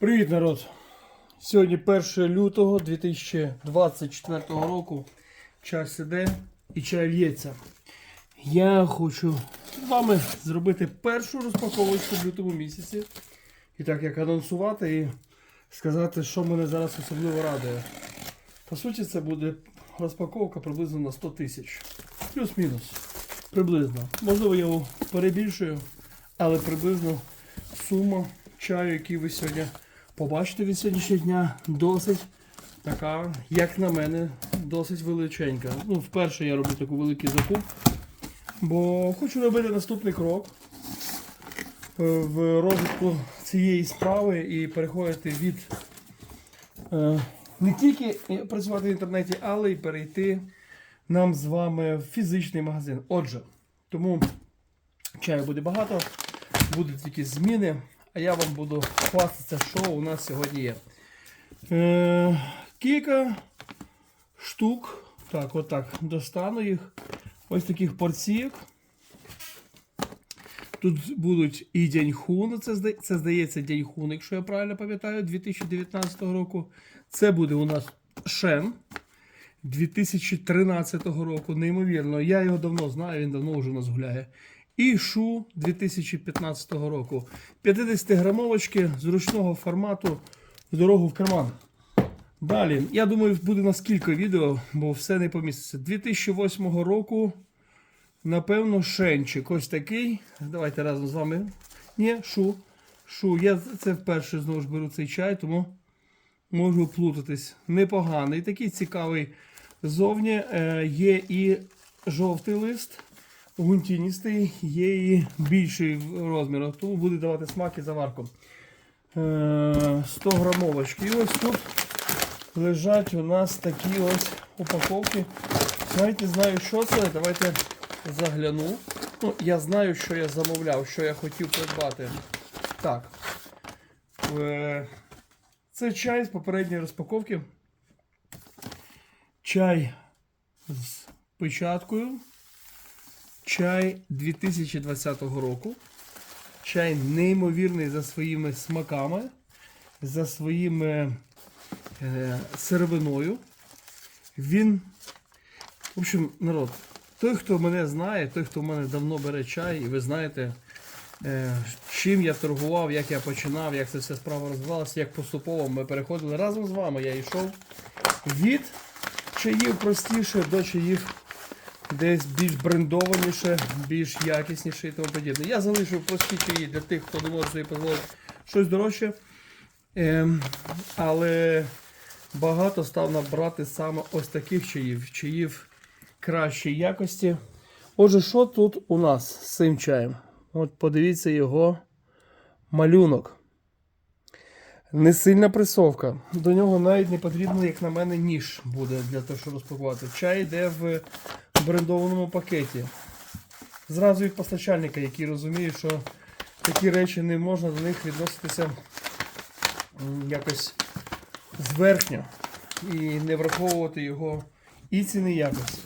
Привіт, народ! Сьогодні 1 лютого 2024 року. Час іде і чай лється. Я хочу з вами зробити першу розпаковочку в лютому місяці. І так як анонсувати і сказати, що мене зараз особливо радує. По суті, це буде розпаковка приблизно на 100 тисяч. Плюс-мінус. Приблизно. Можливо, я його перебільшую, але приблизно сума чаю, який ви сьогодні побачите від сьогоднішнього дня, досить така, як на мене, досить величенька. Ну, вперше я роблю таку великий закуп, бо хочу робити наступний крок е, в розвитку цієї справи і переходити від е, не тільки працювати в інтернеті, але й перейти нам з вами в фізичний магазин. Отже, тому чаю буде багато, будуть якісь зміни, а я вам буду хвастатися, що у нас сьогодні є. Е, кілька штук. Так, отак, достану їх. Ось таких порційок. Тут будуть і Дяньхун, це, це здається Дяньхун, якщо я правильно пам'ятаю, 2019 року. Це буде у нас Шен 2013 року. Неймовірно, я його давно знаю, він давно вже у нас гуляє. І Шу 2015 року. 50 грамовочки зручного формату з дорогу в карман. Далі, я думаю, буде у нас відео, бо все не поміститься. 2008 року, напевно, шенчик. Ось такий. Давайте разом з вами. Ні, шу. Шу. Я це вперше знову ж беру цей чай, тому можу плутатись. Непоганий. Такий цікавий ззовні. Е, є і жовтий лист, гунтіністий, є і більший розмірах, тому буде давати смак і заварку. Е, 100 грамовочки. І ось тут лежать у нас такі ось упаковки. Не знаю, що це. Давайте загляну. Ну, я знаю, що я замовляв, що я хотів придбати. Так. Е, Це чай з попередньої розпаковки. Чай з печаткою. Чай 2020 року. Чай неймовірний за своїми смаками, за своїми е, сировиною. Він, в общем, народ, той, хто мене знає, той, хто в мене давно бере чай, і ви знаєте, е, чим я торгував, як я починав, як це вся справа розвивалася, як поступово ми переходили разом з вами. Я йшов від чаїв простіше до чаїв десь більш брендованіше, більш якісніше і тому подібне. Я залишив прості чаї для тих, хто не може собі дозволити щось дорожче. Ем, але багато став набрати саме ось таких чаїв, чаїв кращої якості. Отже, що тут у нас з цим чаєм? От подивіться його малюнок. Не сильна пресовка. До нього навіть не потрібно, як на мене, ніж буде для того, щоб розпакувати. Чай йде в брендованому пакеті. Зразу від постачальника, який розуміє, що такі речі не можна до них відноситися якось зверхньо і не враховувати його і ціни якості.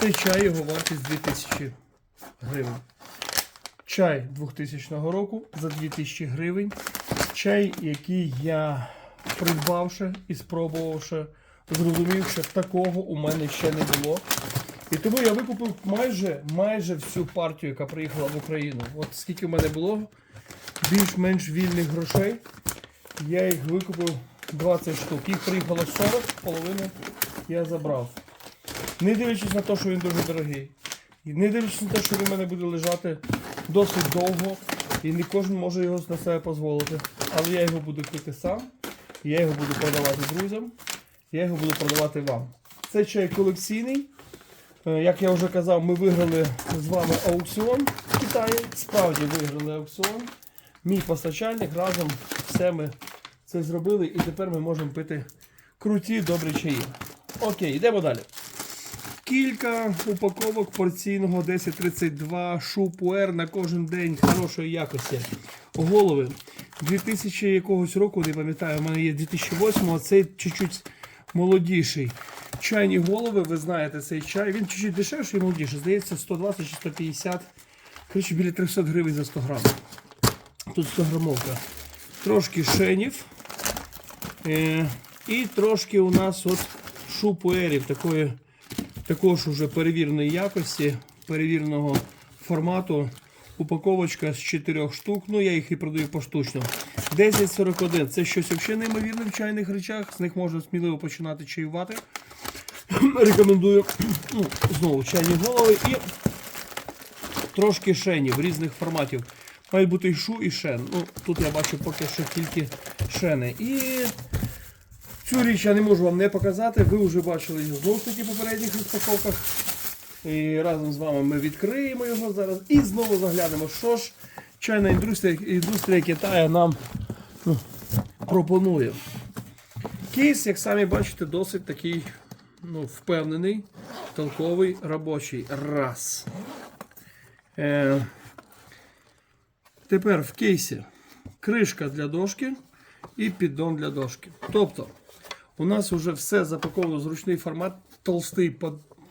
Цей чай його вартість 2000 гривень. Чай 2000 року за 2000 гривень. Чай, який я придбавши і спробувавши, зрозумів, що такого у мене ще не було. І тому я викупив майже, майже всю партію, яка приїхала в Україну. От скільки в мене було більш-менш вільних грошей, я їх викупив 20 штук. Їх приїхало 40, половину я забрав. Не дивлячись на те, що він дуже дорогий. І не дивлячись на те, що він в мене буде лежати досить довго, і не кожен може його на себе дозволити. Але я його буду пити сам, я його буду продавати друзям, я його буду продавати вам. Це чай колекційний. Е, Як я вже казав, ми виграли з вами аукціон в Китаї. Справді виграли аукціон. Мій постачальник разом все ми це зробили, і тепер ми можемо пити круті добрі чаї. Окей, йдемо далі. Кілька упаковок порційного 1032 шупуер на кожен день хорошої якості. Голови 2000 якогось року, не пам'ятаю, у мене є 2008, а цей чуть-чуть молодіший. Чайні голови, ви знаєте цей чай. Він чуть-чуть дешевший і молодіший. Здається, 120 чи 150. Коротше, біля 300 гривень за 100 грам. Тут 100 грамовка. Трошки шенів. Е, і трошки у нас от шупуерів, такої, також уже перевіреної якості, перевіреного формату. Упаковочка з 4 штук, ну я їх і продаю поштучно. 1041 це щось взагалі неймовірне в чайних речах, з них можна сміливо починати чаювати. Рекомендую ну, знову чайні голови і трошки шенів різних форматів. Мають бути і шу, і шен. Ну, тут я бачу поки що тільки шени. І цю річ я не можу вам не показати. Ви вже бачили її знову таки в попередніх розпаковках. І разом з вами ми відкриємо його зараз і знову заглянемо, що ж чайна індустрія, індустрія Китаю нам ну, пропонує. Кейс, як самі бачите, досить такий ну, впевнений, толковий, робочий. Раз. Е, тепер в кейсі кришка для дошки і піддон для дошки. Тобто, у нас вже все запаковано в зручний формат, толстий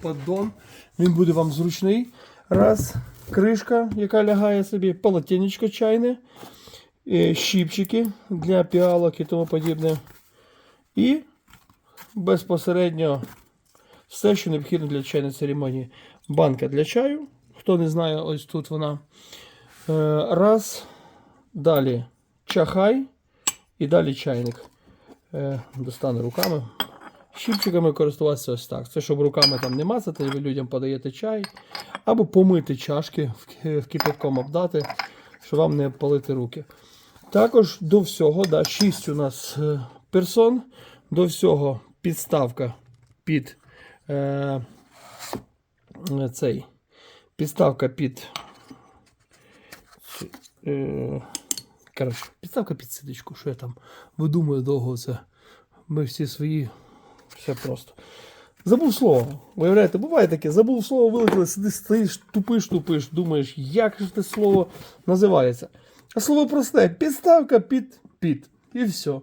поддон. Він буде вам зручний. Раз, кришка, яка лягає собі, полотенечко чайне, щіпчики для піалок і тому подібне. І безпосередньо все, що необхідно для чайної церемонії. Банка для чаю. Хто не знає, ось тут вона. Е, Раз. Далі чахай і далі чайник. Е, Достану руками. Щіпчиками користуватися ось так. Це щоб руками там не мацати, ви людям подаєте чай. Або помити чашки, в кипятком обдати, щоб вам не палити руки. Також до всього, да, 6 у нас е, персон. До всього підставка під е, е, цей. Підставка під. Е, коротше, підставка під сидичку, що я там видумую довго це. Ми всі свої. Все просто. Забув слово. Виявляєте, буває таке, забув слово, вилетіло, сидиш, стоїш, тупиш, тупиш, думаєш, як ж це слово називається. А слово просте: підставка під під. І все.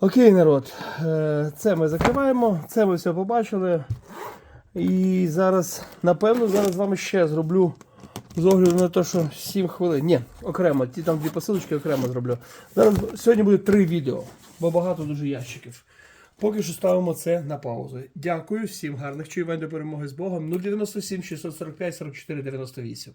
Окей, народ. Е, Це ми закриваємо, це ми все побачили. І зараз, напевно, зараз з вами ще зроблю з огляду на те, що 7 хвилин. Ні, окремо, ті там дві посилочки окремо зроблю. Зараз сьогодні буде три відео, бо багато дуже ящиків. Поки що ставимо це на паузу. Дякую всім гарних чуювань до перемоги з Богом. 097 645 44 98.